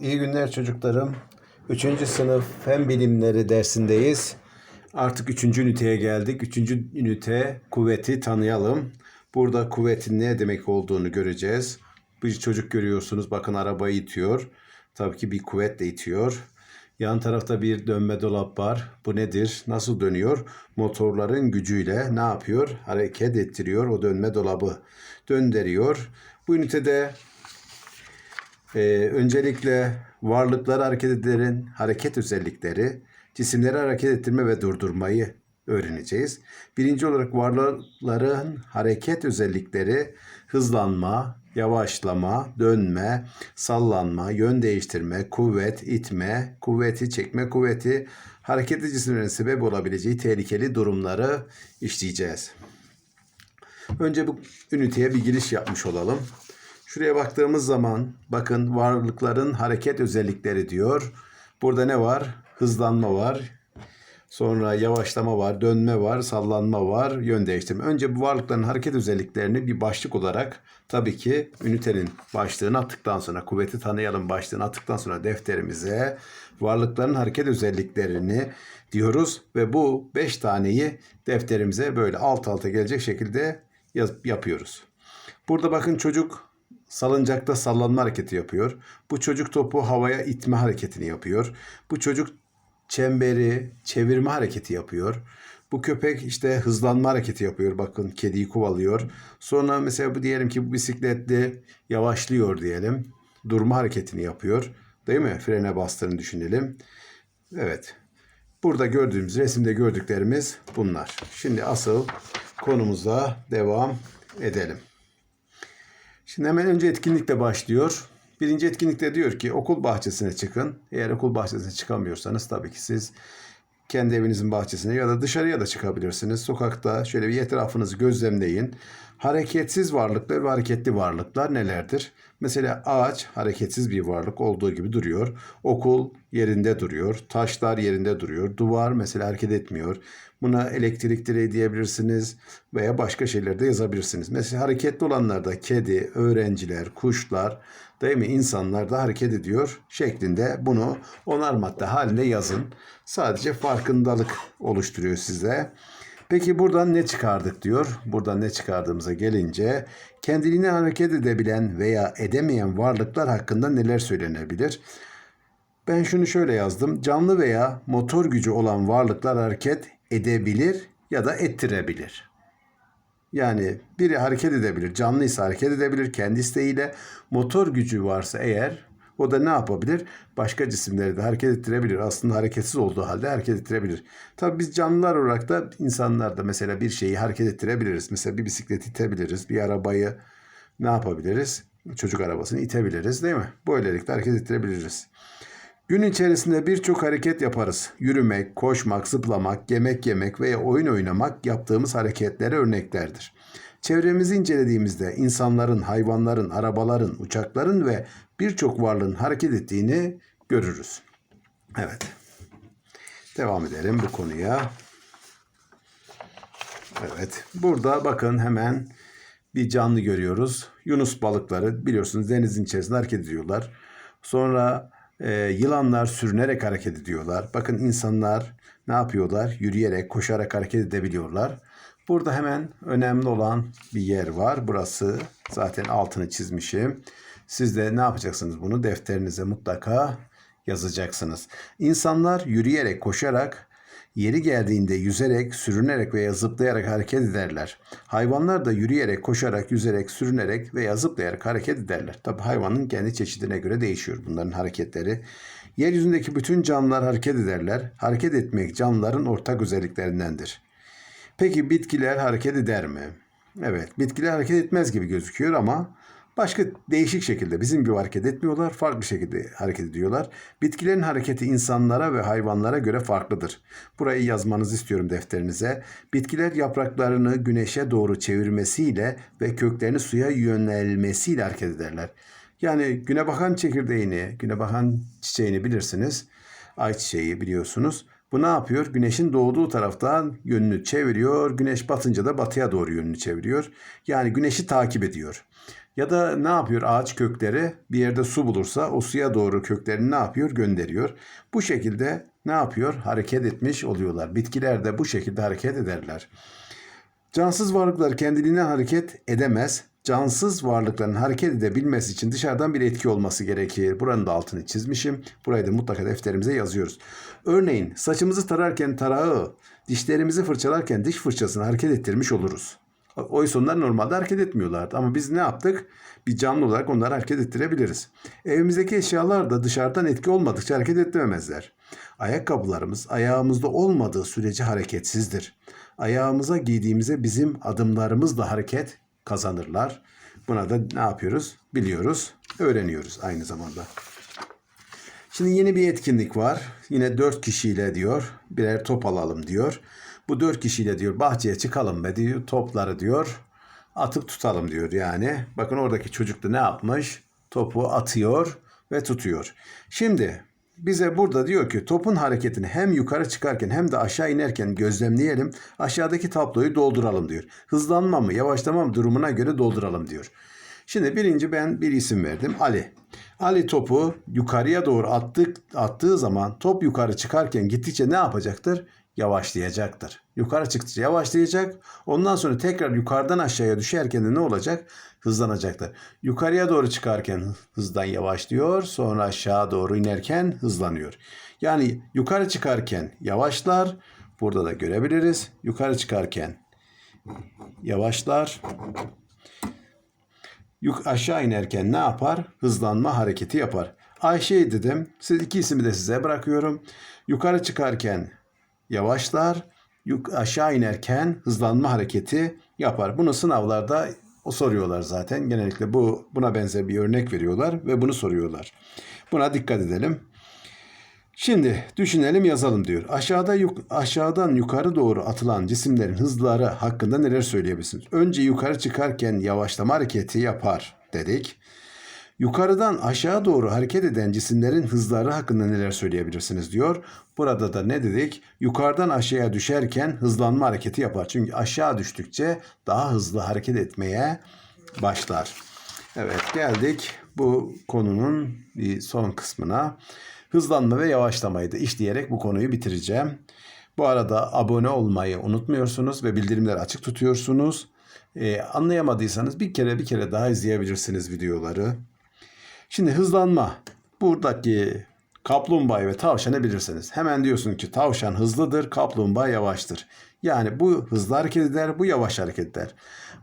İyi günler çocuklarım. Üçüncü sınıf fen bilimleri dersindeyiz. Artık üçüncü üniteye geldik. Üçüncü ünite kuvveti tanıyalım. Burada kuvvetin ne demek olduğunu göreceğiz. Bir çocuk görüyorsunuz. Bakın arabayı itiyor. Tabii ki bir kuvvetle itiyor. Yan tarafta bir dönme dolap var. Bu nedir? Nasıl dönüyor? Motorların gücüyle ne yapıyor? Hareket ettiriyor o dönme dolabı. Döndürüyor. Bu ünitede ee, öncelikle varlıkları hareket ederin hareket özellikleri, cisimleri hareket ettirme ve durdurmayı öğreneceğiz. Birinci olarak varlıkların hareket özellikleri hızlanma, yavaşlama, dönme, sallanma, yön değiştirme, kuvvet, itme, kuvveti çekme, kuvveti hareketli cisimlerin sebep olabileceği tehlikeli durumları işleyeceğiz. Önce bu üniteye bir giriş yapmış olalım. Şuraya baktığımız zaman bakın varlıkların hareket özellikleri diyor. Burada ne var? Hızlanma var. Sonra yavaşlama var, dönme var, sallanma var, yön değiştirme. Önce bu varlıkların hareket özelliklerini bir başlık olarak tabii ki ünitenin başlığını attıktan sonra, kuvveti tanıyalım başlığını attıktan sonra defterimize varlıkların hareket özelliklerini diyoruz ve bu 5 taneyi defterimize böyle alt alta gelecek şekilde yapıyoruz. Burada bakın çocuk salıncakta sallanma hareketi yapıyor. Bu çocuk topu havaya itme hareketini yapıyor. Bu çocuk çemberi çevirme hareketi yapıyor. Bu köpek işte hızlanma hareketi yapıyor. Bakın kediyi kovalıyor. Sonra mesela bu diyelim ki bu bisikletli yavaşlıyor diyelim. Durma hareketini yapıyor. Değil mi? Frene bastığını düşünelim. Evet. Burada gördüğümüz resimde gördüklerimiz bunlar. Şimdi asıl konumuza devam edelim. Şimdi hemen önce etkinlikle başlıyor. Birinci etkinlikte diyor ki okul bahçesine çıkın. Eğer okul bahçesine çıkamıyorsanız tabii ki siz kendi evinizin bahçesine ya da dışarıya da çıkabilirsiniz. Sokakta şöyle bir etrafınızı gözlemleyin. Hareketsiz varlıklar ve hareketli varlıklar nelerdir? Mesela ağaç hareketsiz bir varlık olduğu gibi duruyor. Okul yerinde duruyor. Taşlar yerinde duruyor. Duvar mesela hareket etmiyor. Buna elektrik direği diyebilirsiniz veya başka şeyler de yazabilirsiniz. Mesela hareketli olanlarda kedi, öğrenciler, kuşlar, değil mi? İnsanlar da hareket ediyor şeklinde bunu onar madde haline yazın. Sadece farkındalık oluşturuyor size. Peki buradan ne çıkardık diyor. Buradan ne çıkardığımıza gelince kendiliğine hareket edebilen veya edemeyen varlıklar hakkında neler söylenebilir? Ben şunu şöyle yazdım. Canlı veya motor gücü olan varlıklar hareket edebilir ya da ettirebilir. Yani biri hareket edebilir, canlıysa hareket edebilir kendi isteğiyle. Motor gücü varsa eğer o da ne yapabilir? Başka cisimleri de hareket ettirebilir. Aslında hareketsiz olduğu halde hareket ettirebilir. Tabii biz canlılar olarak da insanlar da mesela bir şeyi hareket ettirebiliriz. Mesela bir bisikleti itebiliriz, bir arabayı ne yapabiliriz? Çocuk arabasını itebiliriz değil mi? Böylelikle hareket ettirebiliriz. Gün içerisinde birçok hareket yaparız. Yürümek, koşmak, zıplamak, yemek yemek veya oyun oynamak yaptığımız hareketlere örneklerdir. Çevremizi incelediğimizde insanların, hayvanların, arabaların, uçakların ve birçok varlığın hareket ettiğini görürüz. Evet. Devam edelim bu konuya. Evet. Burada bakın hemen bir canlı görüyoruz. Yunus balıkları biliyorsunuz denizin içerisinde hareket ediyorlar. Sonra e, yılanlar sürünerek hareket ediyorlar. Bakın insanlar ne yapıyorlar? Yürüyerek, koşarak hareket edebiliyorlar. Burada hemen önemli olan bir yer var. Burası zaten altını çizmişim. Siz de ne yapacaksınız bunu? Defterinize mutlaka yazacaksınız. İnsanlar yürüyerek, koşarak, yeri geldiğinde yüzerek, sürünerek veya zıplayarak hareket ederler. Hayvanlar da yürüyerek, koşarak, yüzerek, sürünerek veya zıplayarak hareket ederler. Tabi hayvanın kendi çeşidine göre değişiyor bunların hareketleri. Yeryüzündeki bütün canlılar hareket ederler. Hareket etmek canlıların ortak özelliklerindendir. Peki bitkiler hareket eder mi? Evet, bitkiler hareket etmez gibi gözüküyor ama başka değişik şekilde bizim gibi hareket etmiyorlar, farklı şekilde hareket ediyorlar. Bitkilerin hareketi insanlara ve hayvanlara göre farklıdır. Burayı yazmanızı istiyorum defterinize. Bitkiler yapraklarını güneşe doğru çevirmesiyle ve köklerini suya yönelmesiyle hareket ederler. Yani güne bakan çekirdeğini, güne bakan çiçeğini bilirsiniz. Ayçiçeği biliyorsunuz. Bu ne yapıyor? Güneşin doğduğu taraftan yönünü çeviriyor. Güneş batınca da batıya doğru yönünü çeviriyor. Yani güneşi takip ediyor. Ya da ne yapıyor ağaç kökleri bir yerde su bulursa o suya doğru köklerini ne yapıyor gönderiyor. Bu şekilde ne yapıyor hareket etmiş oluyorlar. Bitkiler de bu şekilde hareket ederler. Cansız varlıklar kendiliğinden hareket edemez. Cansız varlıkların hareket edebilmesi için dışarıdan bir etki olması gerekir. Buranın da altını çizmişim. Burayı da mutlaka defterimize yazıyoruz. Örneğin saçımızı tararken tarağı, dişlerimizi fırçalarken diş fırçasını hareket ettirmiş oluruz. Oysa onlar normalde hareket etmiyorlardı. Ama biz ne yaptık? Bir canlı olarak onları hareket ettirebiliriz. Evimizdeki eşyalar da dışarıdan etki olmadıkça hareket etmemezler. Ayakkabılarımız ayağımızda olmadığı sürece hareketsizdir. Ayağımıza giydiğimize bizim adımlarımızla hareket kazanırlar. Buna da ne yapıyoruz? Biliyoruz, öğreniyoruz aynı zamanda. Şimdi yeni bir etkinlik var. Yine dört kişiyle diyor birer top alalım diyor. Bu dört kişiyle diyor bahçeye çıkalım ve diyor topları diyor atıp tutalım diyor yani. Bakın oradaki çocuk da ne yapmış? Topu atıyor ve tutuyor. Şimdi bize burada diyor ki topun hareketini hem yukarı çıkarken hem de aşağı inerken gözlemleyelim. Aşağıdaki tabloyu dolduralım diyor. Hızlanma mı yavaşlama mı durumuna göre dolduralım diyor. Şimdi birinci ben bir isim verdim Ali. Ali topu yukarıya doğru attık, attığı zaman top yukarı çıkarken gittikçe ne yapacaktır? Yavaşlayacaktır. Yukarı çıktıkça yavaşlayacak. Ondan sonra tekrar yukarıdan aşağıya düşerken de ne olacak? Hızlanacaktır. Yukarıya doğru çıkarken hızdan yavaşlıyor. Sonra aşağı doğru inerken hızlanıyor. Yani yukarı çıkarken yavaşlar. Burada da görebiliriz. Yukarı çıkarken yavaşlar. Yuk aşağı inerken ne yapar? Hızlanma hareketi yapar. Ayşe dedim. Siz iki ismi de size bırakıyorum. Yukarı çıkarken yavaşlar. Yuk aşağı inerken hızlanma hareketi yapar. Bunu sınavlarda o soruyorlar zaten. Genellikle bu buna benzer bir örnek veriyorlar ve bunu soruyorlar. Buna dikkat edelim. Şimdi düşünelim yazalım diyor. Aşağıda yuk aşağıdan yukarı doğru atılan cisimlerin hızları hakkında neler söyleyebilirsiniz? Önce yukarı çıkarken yavaşlama hareketi yapar dedik. Yukarıdan aşağı doğru hareket eden cisimlerin hızları hakkında neler söyleyebilirsiniz diyor. Burada da ne dedik? Yukarıdan aşağıya düşerken hızlanma hareketi yapar. Çünkü aşağı düştükçe daha hızlı hareket etmeye başlar. Evet geldik bu konunun son kısmına. Hızlanma ve yavaşlamayı da işleyerek bu konuyu bitireceğim. Bu arada abone olmayı unutmuyorsunuz ve bildirimleri açık tutuyorsunuz. Ee, anlayamadıysanız bir kere bir kere daha izleyebilirsiniz videoları. Şimdi hızlanma. Buradaki kaplumbağa ve tavşanı bilirsiniz. Hemen diyorsun ki tavşan hızlıdır, kaplumbağa yavaştır. Yani bu hızlı hareket eder, bu yavaş hareket eder.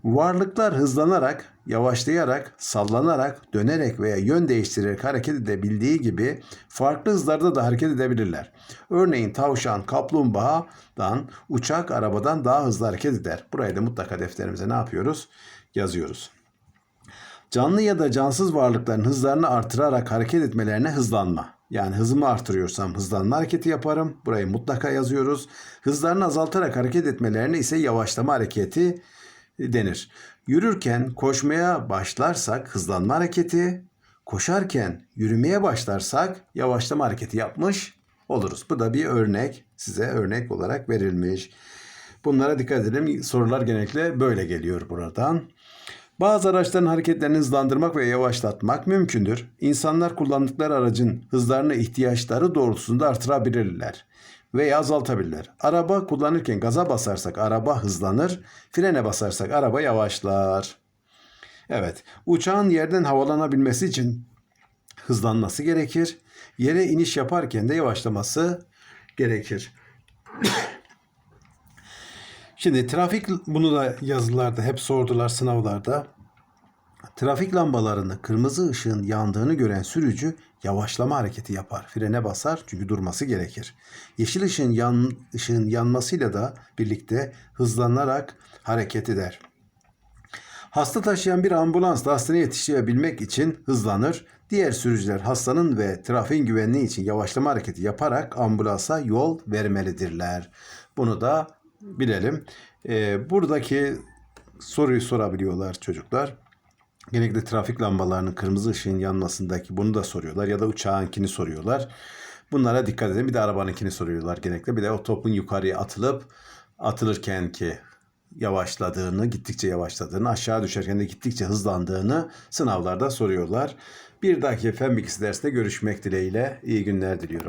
Varlıklar hızlanarak, yavaşlayarak, sallanarak, dönerek veya yön değiştirerek hareket edebildiği gibi farklı hızlarda da hareket edebilirler. Örneğin tavşan kaplumbağadan, uçak arabadan daha hızlı hareket eder. Burayı da mutlaka defterimize ne yapıyoruz? Yazıyoruz. Canlı ya da cansız varlıkların hızlarını artırarak hareket etmelerine hızlanma. Yani hızımı artırıyorsam hızlanma hareketi yaparım. Burayı mutlaka yazıyoruz. Hızlarını azaltarak hareket etmelerine ise yavaşlama hareketi denir. Yürürken koşmaya başlarsak hızlanma hareketi, koşarken yürümeye başlarsak yavaşlama hareketi yapmış oluruz. Bu da bir örnek. Size örnek olarak verilmiş. Bunlara dikkat edelim. Sorular genellikle böyle geliyor buradan. Bazı araçların hareketlerini hızlandırmak ve yavaşlatmak mümkündür. İnsanlar kullandıkları aracın hızlarını ihtiyaçları doğrultusunda artırabilirler veya azaltabilirler. Araba kullanırken gaza basarsak araba hızlanır, frene basarsak araba yavaşlar. Evet, uçağın yerden havalanabilmesi için hızlanması gerekir. Yere iniş yaparken de yavaşlaması gerekir. Şimdi trafik bunu da yazılarda hep sordular sınavlarda. Trafik lambalarını kırmızı ışığın yandığını gören sürücü yavaşlama hareketi yapar. Frene basar çünkü durması gerekir. Yeşil ışığın, yan, ışığın yanmasıyla da birlikte hızlanarak hareket eder. Hasta taşıyan bir ambulans da hastaneye yetişebilmek için hızlanır. Diğer sürücüler hastanın ve trafiğin güvenliği için yavaşlama hareketi yaparak ambulansa yol vermelidirler. Bunu da bilelim. Ee, buradaki soruyu sorabiliyorlar çocuklar. Genellikle trafik lambalarının kırmızı ışığın yanmasındaki bunu da soruyorlar ya da uçağınkini soruyorlar. Bunlara dikkat edin. Bir de arabanınkini soruyorlar genellikle. Bir de o topun yukarıya atılıp atılırken ki yavaşladığını, gittikçe yavaşladığını, aşağı düşerken de gittikçe hızlandığını sınavlarda soruyorlar. Bir dahaki fen bilgisi dersinde görüşmek dileğiyle iyi günler diliyorum.